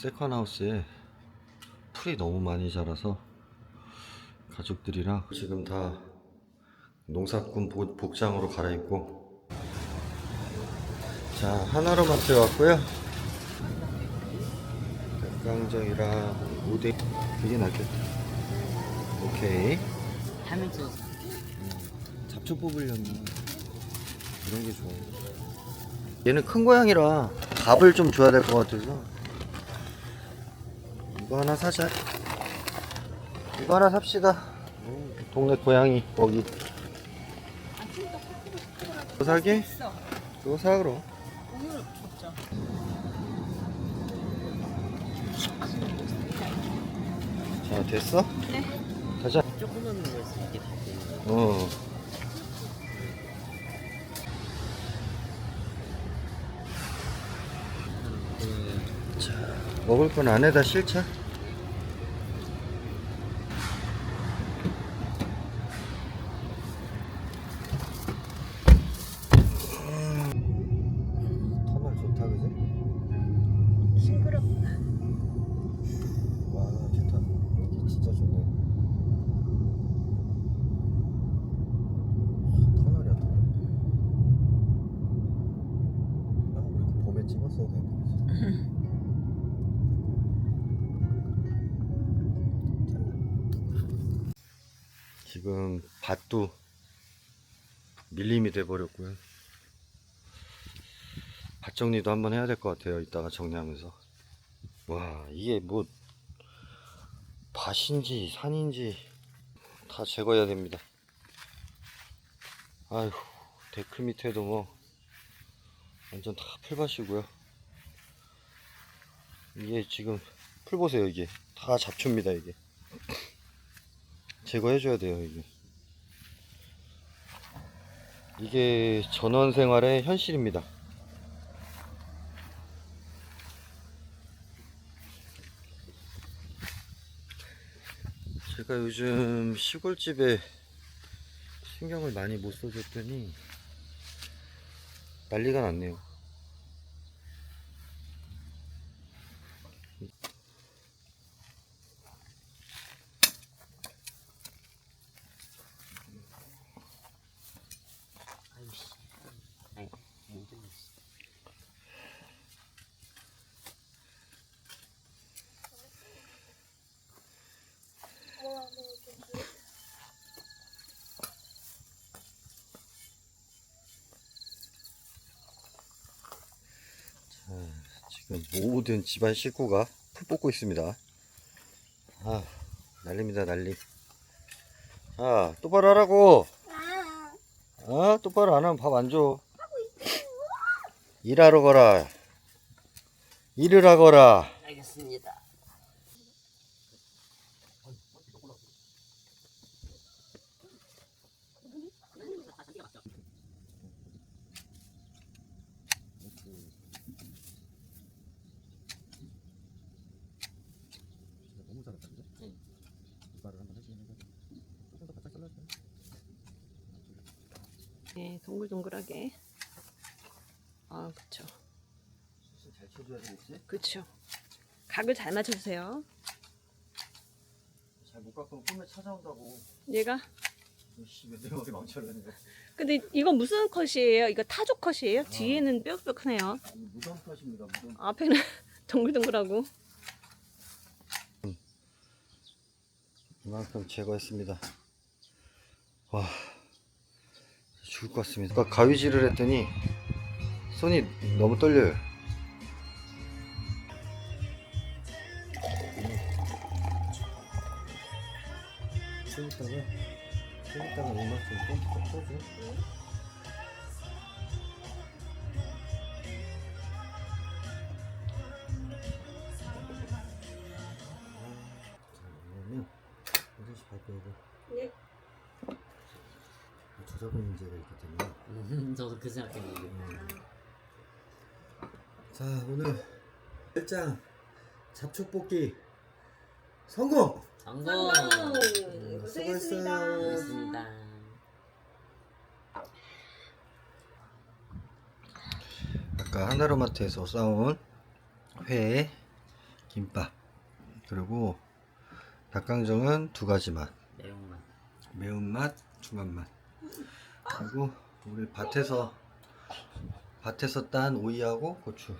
세컨하우스에 풀이 너무 많이 자라서 가족들이랑 지금 다 농사꾼 복- 복장으로 갈아입고. 자 하나로마트에 왔고요. 닭강정이랑 오뎅. 되게 낫겠다. 오케이. 하면서 잡초 뽑으려면 이런 게 좋아. 얘는 큰 고양이라 밥을 좀 줘야 될 것 같아서 이거 하나 사자. 이거 하나 삽시다. 음, 동네 고양이 먹이. 그거 사게? 그거 사 그럼. 자 됐어? 네. 가자. 조그만 거에서 이게 다 되는 거. 어. 자, 먹을 건 안에다 실자. 지금 밭도 밀림이 돼 버렸고요. 밭 정리도 한번 해야 될 것 같아요. 이따가 정리하면서. 와 이게 뭐 밭인지 산인지 다 제거해야 됩니다. 아휴 데크 밑에도 뭐 완전 다 풀밭이고요. 이게 지금 풀 보세요 이게 다 잡초입니다 이게 제거해줘야 돼요 이게 이게 전원 생활의 현실입니다. 제가 요즘 시골집에 신경을 많이 못 써줬더니 난리가 났네요. 아유 씨. 아이 힘들어. 지금 모든 집안 식구가 풀 뽑고 있습니다. 아, 난립니다, 난리. 아, 똑바로 하라고! 아, 똑바로 안 하면 밥 안 줘. 일하러 가라. 일을 하거라. 알겠습니다. 너무 잘했다, 그죠? 응. 이발을 한번 해주면 조금 더 바짝 잘라줘요. 네, 동글동글하게. 아, 그쵸. 잘 쳐줘야 되겠지? 그쵸. 각을 잘 맞춰주세요. 잘 못 깎으면 꿈에 찾아온다고. 얘가. 씨, 내 머리 망쳐라는 거. 근데 이건 무슨 컷이에요? 이거 타조 컷이에요? 뒤에는 뾰족하네요. 무덤 탓입니다, 무덤. 앞에는 동글동글하고. 이만큼 제거했습니다. 와, 죽을 것 같습니다. 아까 가위질을 했더니 손이 너무 떨려요. 좀 이따가, 좀 이따가 음악 좀 꺼줘. 저작권 문제가 있기 때문에 음, 저도 그 생각했는데. 자 오늘 일장 잡초 뽑기 성공! 성공. 수고했어요. 고맙습니다. 아까 하나로마트에서 싸온 회 김밥. 그리고 닭강정은 두 가지 맛. 매운맛. 매운맛, 중간맛. 그리고 우리 밭에서 밭에서 딴 오이하고 고추.